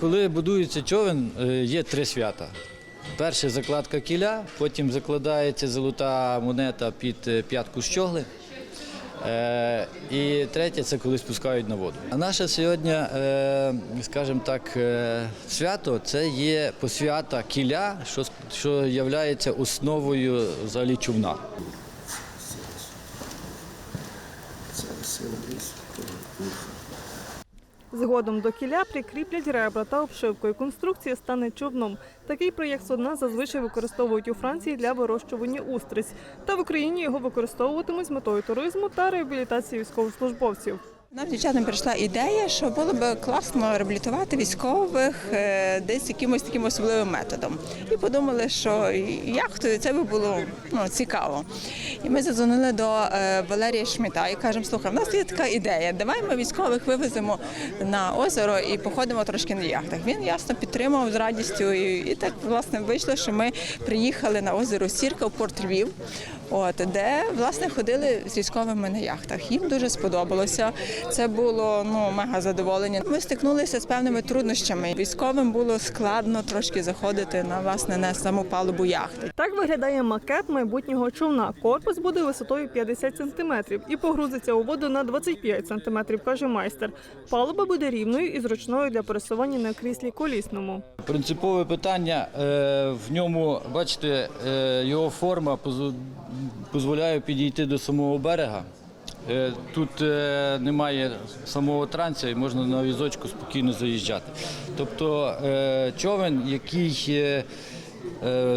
Коли будується човен, е, є три свята. Перше закладка кіля, потім закладається золота монета під е, п'ятку щогли. Е, І третє це коли спускають на воду. А наше сьогодні, скажімо так, свято це є посвята кіля, що, що є основою взагалі човна. Згодом до кіля прикріплять ребра та обшивку, і конструкція стане човном. Такий проєкт судна зазвичай використовують у Франції для вирощування устриць. Та в Україні його використовуватимуть з метою туризму та реабілітації військовослужбовців. Нам дівчатам прийшла ідея, що було б класно реабілітувати військових е, десь якимось таким особливим методом. І подумали, що яхтою це би було ну, цікаво. І ми задзвонили до е, Валерія Шміта і кажемо, слухай, в нас є така ідея. Давай ми військових вивеземо на озеро і походимо трошки на яхтах. Він ясно підтримав з радістю. І, так власне вийшло, що ми приїхали на озеро Сірка в Порт Львів. От де власне ходили з військовими на яхтах. Їм дуже сподобалося. Це було ну мега задоволення. Ми стикнулися з певними труднощами. Військовим було складно трошки заходити на власне на саму палубу яхти. Так виглядає макет майбутнього човна. Корпус буде висотою 50 сантиметрів і погрузиться у воду на 25 сантиметрів, каже майстер. Палуба буде рівною і зручною для пересування на кріслі колісному. Принципове питання е, в ньому, бачите, е, його форма дозволяє підійти до самого берега. Е, Тут немає самого транця і можна на візочку спокійно заїжджати. Тобто човен, який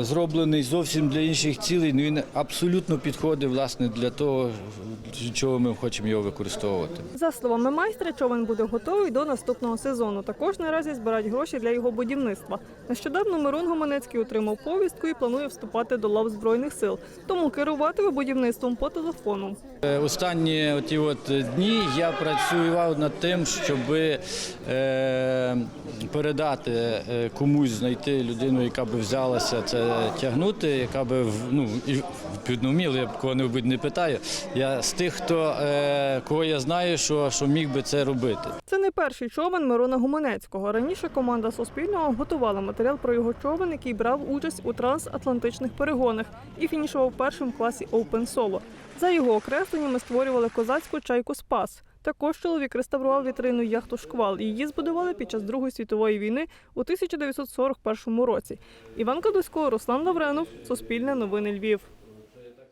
зроблений зовсім для інших цілей, ну, він абсолютно підходить власне для того, чого ми хочемо його використовувати. За словами майстра, човен буде готовий до наступного сезону. Також наразі збирають гроші для його будівництва. Нещодавно Мирон Гоманецький отримав повістку і планує вступати до лав збройних сил. Тому керуватиме будівництвом по телефону. Е, Останні оті от дні я працював над тим, щоб е, передати е, комусь, знайти людину, яка би взялася це тягнути, яка би ну, і вміла, я б кого не питаю. Я з тих, хто е, кого я знаю, що, що міг би це робити. Це не перший човен Мирона Гуманецького. Раніше команда Суспільного готувала матеріал про його човен, який брав участь у трансатлантичних перегонах і фінішував першим класі Open Solo. За його окресленнями створювали козацьку чайку Спас. Також чоловік реставрував вітрину яхту Шквал. Її збудували під час Другої світової війни у 1941 році. Іван Кадусько, Руслан Лавренов, Суспільне новини Львів.